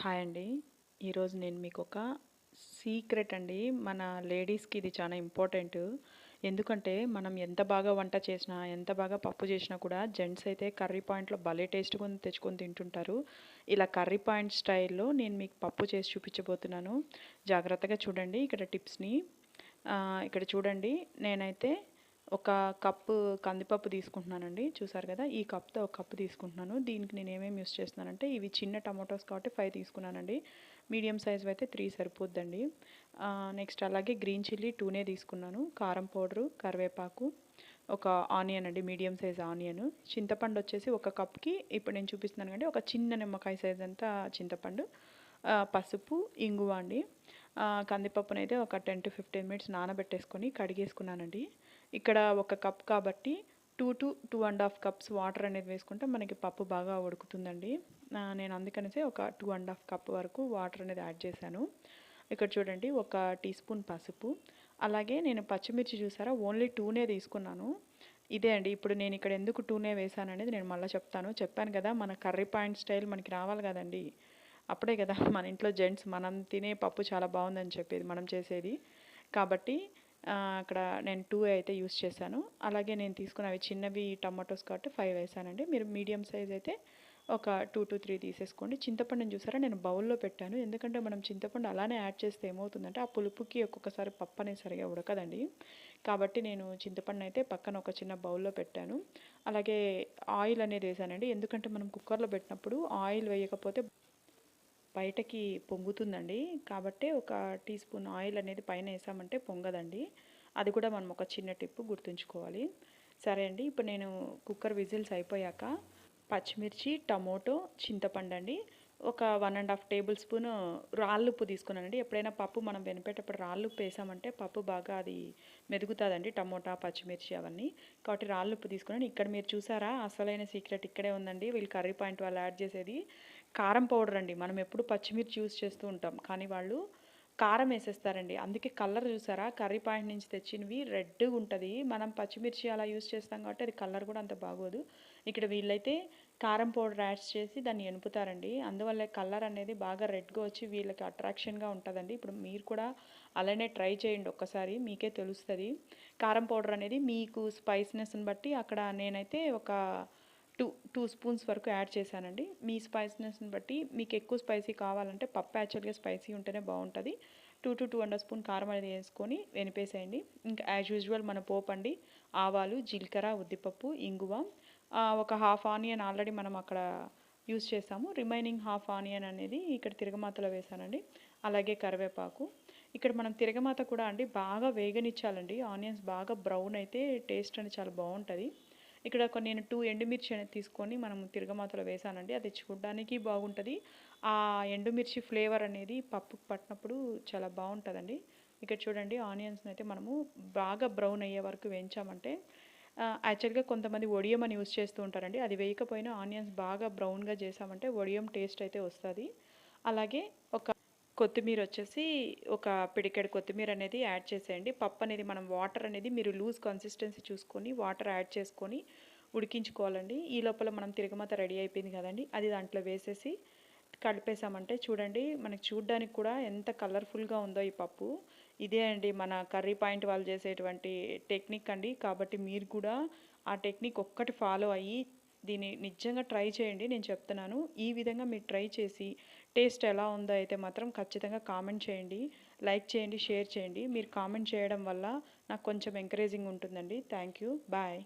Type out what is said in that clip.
Hi అండి. ఈరోజు నేను మీకు ఒక సీక్రెట్ అండి. మన లేడీస్కి ఇది చాలా ఇంపార్టెంట్. ఎందుకంటే మనం ఎంత బాగా వంట చేసినా ఎంత బాగా పప్పు చేసినా కూడా జెంట్స్ అయితే కర్రీ పాయింట్లో భలే టేస్ట్గా తెచ్చుకొని తింటుంటారు. ఇలా కర్రీ పాయింట్ స్టైల్లో నేను మీకు పప్పు చేసి చూపించబోతున్నాను. జాగ్రత్తగా చూడండి ఇక్కడ టిప్స్ని. ఇక్కడ చూడండి. నేనైతే ఒక కప్పు కందిపప్పు తీసుకుంటున్నానండి. చూసారు కదా ఈ కప్తో ఒక కప్పు తీసుకుంటున్నాను. దీనికి నేను ఏమేమి యూస్ చేస్తున్నానంటే ఇవి చిన్న టమాటోస్ కాబట్టి ఫైవ్ తీసుకున్నానండి. మీడియం సైజ్ అయితే త్రీ సరిపోద్దండి. నెక్స్ట్ అలాగే గ్రీన్ చిల్లీ టూనే తీసుకున్నాను. కారం పౌడరు కరివేపాకు ఒక ఆనియన్ అండి మీడియం సైజ్ ఆనియన్. చింతపండు వచ్చేసి ఒక కప్కి ఇప్పుడు నేను చూపిస్తున్నాను కంటే ఒక చిన్న నిమ్మకాయ సైజ్ అంతా చింతపండు పసుపు ఇంగువ అండి. కందిపప్పునైతే ఒక టెన్ టు ఫిఫ్టీన్ మినిట్స్ నానబెట్టేసుకొని కడిగేసుకున్నానండి. ఇక్కడ ఒక కప్ కాబట్టి two two two and half cups water అనేది వేసుకుంటే మనకి పప్పు బాగా ఉడుకుతుందండి. నేను అందుకనేసి ఒక టూ అండ్ హాఫ్ కప్ వరకు వాటర్ అనేది యాడ్ చేశాను. ఇక్కడ చూడండి ఒక టీ స్పూన్ పసుపు. అలాగే నేను పచ్చిమిర్చి చూసారా ఓన్లీ టూనే తీసుకున్నాను. ఇదే అండి ఇప్పుడు నేను ఇక్కడ ఎందుకు టూనే వేసాను అనేది నేను మళ్ళీ చెప్తాను. చెప్పాను కదా మన కర్రీ పాయింట్ స్టైల్ మనకి రావాలి కదండి. అప్పుడే కదా మన ఇంట్లో జెంట్స్ మనం తినే పప్పు చాలా బాగుందని చెప్పేది మనం చేసేది. కాబట్టి అక్కడ నేను టూ అయితే యూస్ చేశాను. అలాగే నేను తీసుకున్నవి చిన్నవి టమాటోస్ కాబట్టి ఫైవ్ వేసానండి. మీరు మీడియం సైజ్ అయితే ఒక టూ టు త్రీ తీసేసుకోండి. చింతపండుని చూసారా? నేను బౌల్లో పెట్టాను. ఎందుకంటే మనం చింతపండు అలానే యాడ్ చేస్తే ఏమవుతుందంటే ఆ పులుపుకి ఒక్కొక్కసారి పప్పు అనేది సరిగా ఉడకదండి. కాబట్టి నేను చింతపండు అయితే పక్కన ఒక చిన్న బౌల్లో పెట్టాను. అలాగే ఆయిల్ అనేది వేసానండి. ఎందుకంటే మనం కుక్కర్లో పెట్టినప్పుడు ఆయిల్ వేయకపోతే బయటకి పొంగుతుందండి. కాబట్టి ఒక టీ స్పూన్ ఆయిల్ అనేది పైన వేసామంటే పొంగదండి. అది కూడా మనం ఒక చిన్న టిప్పు గుర్తుంచుకోవాలి. సరే అండి ఇప్పుడు నేను కుక్కర్ విజిల్స్ అయిపోయాక పచ్చిమిర్చి టమోటో చింతపండు అండి. ఒక one and half table spoon రాళ్ళుప్పు తీసుకున్నానండి. ఎప్పుడైనా పప్పు మనం వెనిపేటప్పుడు రాళ్ళుప్పు వేసామంటే పప్పు బాగా అది మెదుగుతుందండి. టమోటా పచ్చిమిర్చి అవన్నీ. కాబట్టి రాళ్ళుప్పు తీసుకున్నాను. ఇక్కడ మీరు చూసారా? అసలైన సీక్రెట్ ఇక్కడే ఉందండి. వీళ్ళు కర్రీ పాయింట్ వాళ్ళు యాడ్ చేసేది కారం పౌడర్ అండి. మనం ఎప్పుడు పచ్చిమిర్చి యూస్ చేస్తూ ఉంటాం. కానీ వాళ్ళు కారం వేసేస్తారండి. అందుకే కలర్ చూసారా? కర్రీ పాయింట్ నుంచి తెచ్చినవి రెడ్గా ఉంటుంది. మనం పచ్చిమిర్చి అలా యూస్ చేస్తాం కాబట్టి అది కలర్ కూడా అంత బాగోదు. ఇక్కడ వీళ్ళైతే కారం పౌడర్ యాడ్స్ చేసి దాన్ని ఎనుపుతారండి. అందువల్ల కలర్ అనేది బాగా రెడ్గా వచ్చి వీళ్ళకి అట్రాక్షన్గా ఉంటుందండి. ఇప్పుడు మీరు కూడా అలానే ట్రై చేయండి ఒక్కసారి మీకే తెలుస్తుంది. కారం పౌడర్ అనేది మీకు స్పైస్నెస్ని బట్టి అక్కడ నేనైతే ఒక టూ టూ స్పూన్స్ వరకు యాడ్ చేశానండి. మీ స్పైస్నెస్ని బట్టి మీకు ఎక్కువ స్పైసీ కావాలంటే పప్పు యాక్చువల్గా స్పైసీ ఉంటేనే బాగుంటుంది. Two two two under spoon కారం అనేది వేసుకొని వెనిపేసేయండి ఇంకా యాజ్ యూజువల్ మన పోపండి ఆవాలు జీలకర్ర ఉద్దిపప్పు ఇంగువ ఒక హాఫ్ ఆనియన్ ఆల్రెడీ మనం అక్కడ యూస్ చేసాము. రిమైనింగ్ హాఫ్ ఆనియన్ అనేది ఇక్కడ తిరగమాతలో వేసానండి. అలాగే కరివేపాకు. ఇక్కడ మనం తిరగమాత కూడా అండి బాగా వేగనిచ్చాలండి. ఆనియన్స్ బాగా బ్రౌన్ అయితే టేస్ట్ అనేది చాలా బాగుంటుంది. ఇక్కడ ఒక నేను టూ ఎండుమిర్చి అనేది తీసుకొని మనం తిరగమాతలో వేసానండి. అది చూడడానికి బాగుంటుంది. ఆ ఎండుమిర్చి ఫ్లేవర్ అనేది పప్పుకు పట్టినప్పుడు చాలా బాగుంటుందండి. ఇక్కడ చూడండి ఆనియన్స్ని అయితే మనము బాగా బ్రౌన్ అయ్యే వరకు వేయించామంటే యాక్చువల్గా కొంతమంది ఒడియం అని యూస్ చేస్తూ ఉంటారండి. అది వేయకపోయినా ఆనియన్స్ బాగా బ్రౌన్గా చేసామంటే ఒడియం టేస్ట్ అయితే వస్తుంది. అలాగే ఒక కొత్తిమీర వచ్చేసి ఒక పిడికెడు కొత్తిమీర అనేది యాడ్ చేసేయండి. పప్పు అనేది మనం వాటర్ అనేది మీరు లూజ్ కన్సిస్టెన్సీ చూసుకొని వాటర్ యాడ్ చేసుకొని ఉడికించుకోవాలండి. ఈ లోపల మనం తిరగమాత రెడీ అయిపోయింది కదండి. అది దాంట్లో వేసేసి కలిపేసామంటే చూడండి మనకి చూడ్డానికి కూడా ఎంత కలర్ఫుల్గా ఉందో ఈ పప్పు. ఇదే అండి మన కర్రీ పాయింట్ వాళ్ళు చేసేటువంటి టెక్నిక్ అండి. కాబట్టి మీరు కూడా ఆ టెక్నిక్ ఒక్కటి ఫాలో అయ్యి దీన్ని నిజంగా ట్రై చేయండి నేను చెప్తున్నాను. ఈ విధంగా మీరు ట్రై చేసి టేస్ట్ ఎలా ఉందో అయితే మాత్రం ఖచ్చితంగా కామెంట్ చేయండి లైక్ చేయండి షేర్ చేయండి. మీరు కామెంట్ చేయడం వల్ల నాకు కొంచెం ఎంకరేజింగ్ ఉంటుందండి. Thank you. బాయ్.